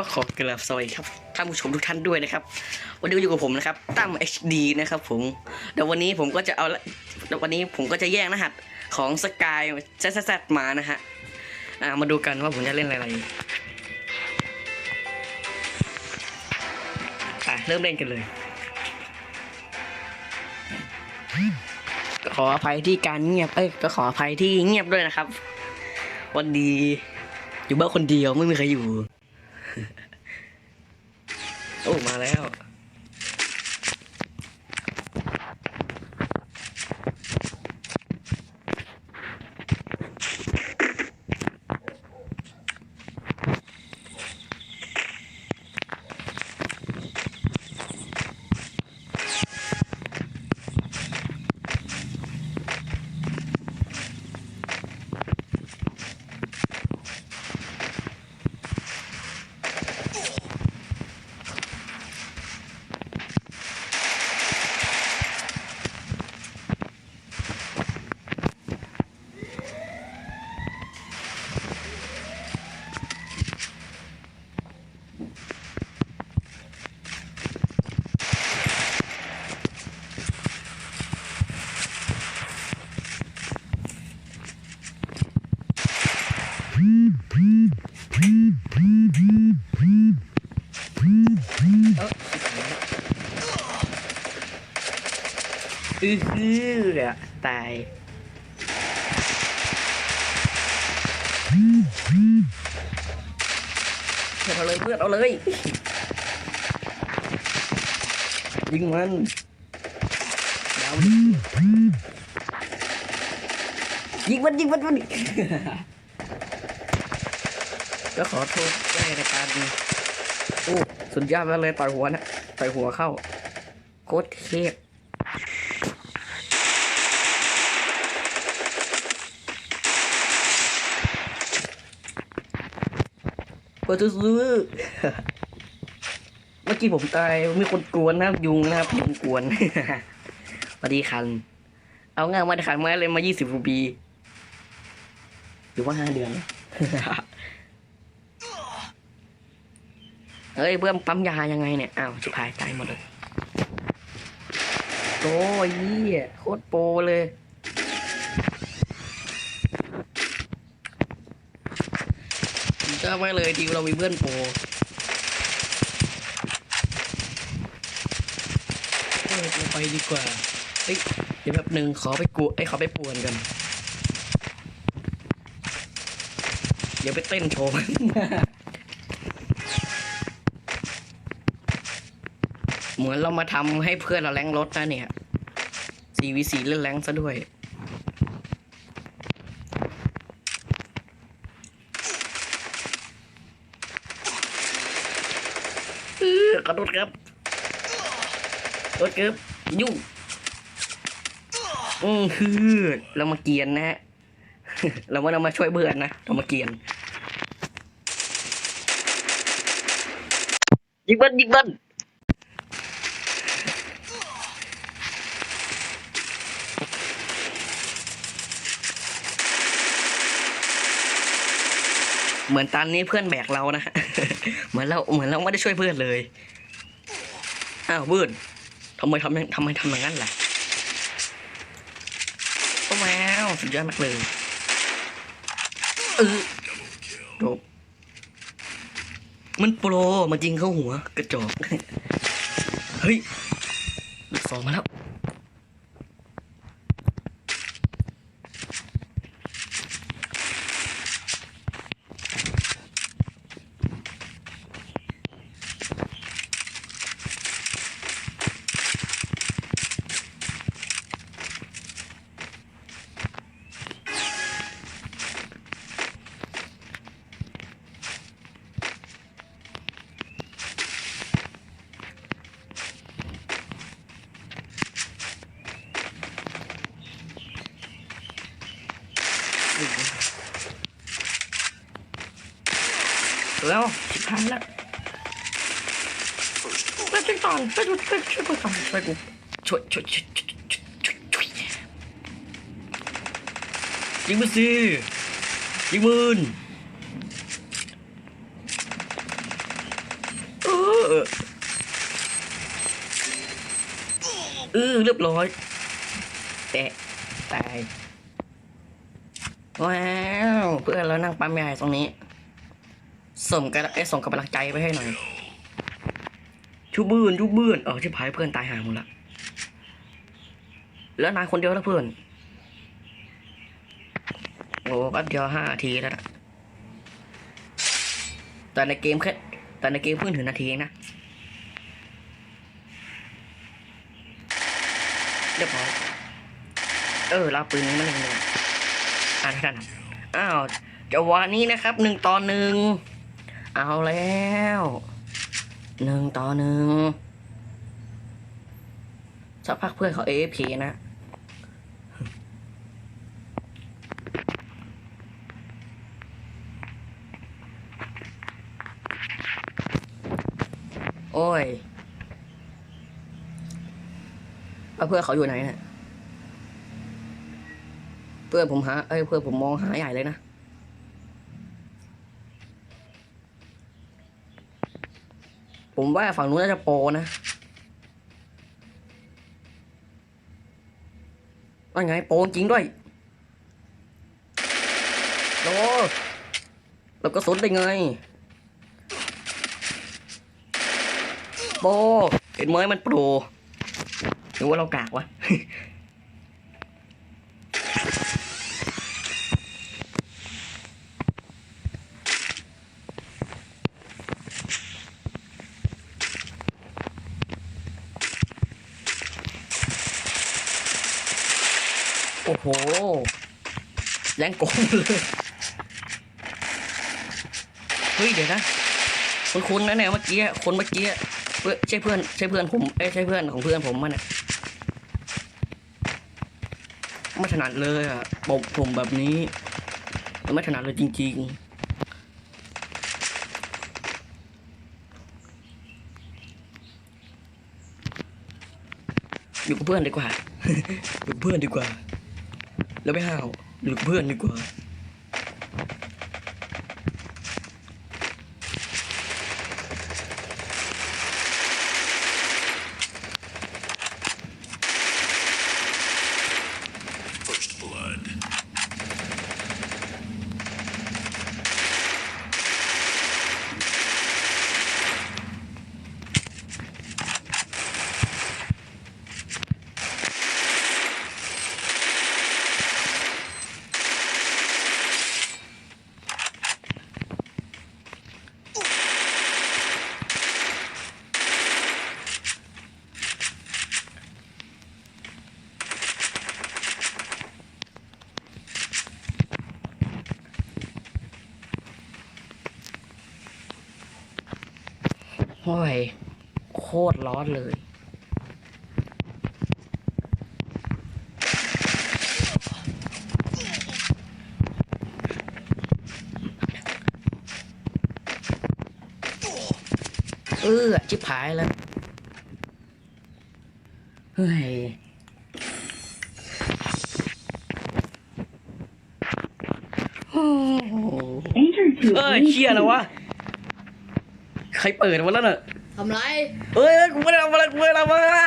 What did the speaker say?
ก็ขอกราบสวัสดีครับท่านผู้ชมทุกท่านด้วยนะครับ วันนี้อยู่กับผมนะครับตั้ม HD นะครับผมเดี๋ยววันนี้ผมก็จะเอาเดี๋ยววันนี้ผมก็จะแย่งรหัสของสกายแซดมานะฮะอ่ามาดูกันว่าผมจะเล่นอะไรไปเริ่มเล่นกันเลย ขออภัยที่การเงียบเอ้ยก็ขออภัยที่เงียบด้วยนะครับ วันดีอยู่บ้านคนเดียวไม่มีใครอยู่ โอ้มาแล้ว อือฮือตายเอาเลยเพื่อนเอาเลยยิงมันดาวยิงมันยิงมันมันก็ขอโทษด้วยในการโอ้สุดยอดมากเลยต่อยหัวนะต่อยหัวเข้า โคตรเทพ เปิดซื้อ เมื่อกี้ผมตายมีคนกวนนะครับยุงนะครับยุงกวนสวัสดีคัน เอางานมาขันมาเลยมายี่สิบรูปีหรือว่าห้าเดือนเฮ้ยเพื่อนปั๊มยายังไงเนี่ยอ้าวชิบหายตายหมดเลยโอ้ยเหี้ยโคตรโปรเลย ก็ไม่เลยทีมเรามีเพื่อนโปรไปดีกว่าเฮ้ยเดี๋ยวแป๊บหนึ่งขอไปกูไอ้ขอไปป่วนกัน เดี๋ยวไปเต้นโชว์เหมือนเรามาทำให้เพื่อนเราแรงรถนะเนี่ย 4v4 เล่นแรงซะด้วย เออกระโดดครับโดดครับยุ่งอือฮือเรามาเกียนนะฮะเราไม่ได้มาช่วยเบื่อนนะเรามาเกียนยิงบันยิงบัน เหมือนตอนนี้เพื่อนแบกเรานะเหมือนเราเหมือนเราไม่ได้ช่วยเพื่อนเลยอ้าวเพื่อนทำไมทำทำไมทำอย่างนั้นล่ะโอ้แมวสุดยอดมากเลยเออจบมันโปรมายิงเข้าหัว กระจอก เฮ้ยสองมาแล้ว หนึ่งแล้วสิบพันแล้วไปช่วยตอนไปช่วยไปช่วยกูตอนช่วยกูช่วยช่วยช่วยช่วยช่วยช่วยยิงมือสิยิงมือเออเออเรียบร้อยแตะตาย ว้าวเพื่อนเรานั่งปั๊มยายตรงนี้ส่งกันไอส่งกำลังใจไปให้หน่อยชูบื้นชูบื้นเออชิบหายเพื่อนตายห่าหมดละแล้วนายคนเดียวแล้วเพื่อนโอ้แป๊บเดียวห้าทีแล้วนะแต่ในเกมแค่แต่ในเกมเพิ่งถึงนาทีเองนะเรียบร้อยเออรับปืนนี้มาหนึ่งหนึ่ง อ่านให้ทัน อ้าวจังหวะนี้นะครับหนึ่งต่อหนึ่ง เอาแล้วหนึ่งต่อหนึ่งสักพักเพื่อนเขาเอฟพีนะ โอ้ยเพื่อนเขาอยู่ไหนเนี่ย เพื่อนผมหาเอ้ยเพื่อนผมมองหาใหญ่เลยนะผมว่าฝั่งนู้นน่าจะโปนะว่าไงโปจริงด้วยโอ้แล้วก็สุดได้ไงโปเห็นไหมมันโปรหรือว่าเรากากวะ อ้โหแรงโกงเลยเฮ้ยเดี๋ยวนะคุณคุณนะเนี่ยเมื่อกี้คนเมื่อกี้เพื่อใช่เพื่อนใช่เพื่อนผมเอ้ใช่เพื่อนของเพื่อนผมมันอะไม่ถนัดเลยอะบกผมแบบนี้ไม่ถนัดเลยจริง ๆอยู่กับเพื่อนดีกว่า อยู่เพื่อนดีกว่า แล้วไม่ห้าวหรือเพื่อนดีกว่า โอ้ย โคตรร้อนเลย เออชิบหายแล้ว เฮ้ยโอ้โห Enter to เอ้ยเชี่ยแล้ววะ ใครเปิดมาแล้วเน่ะทำไร เอ้ยกูไม่ได้ทำอะไรกูไม่ได้ทำอะไร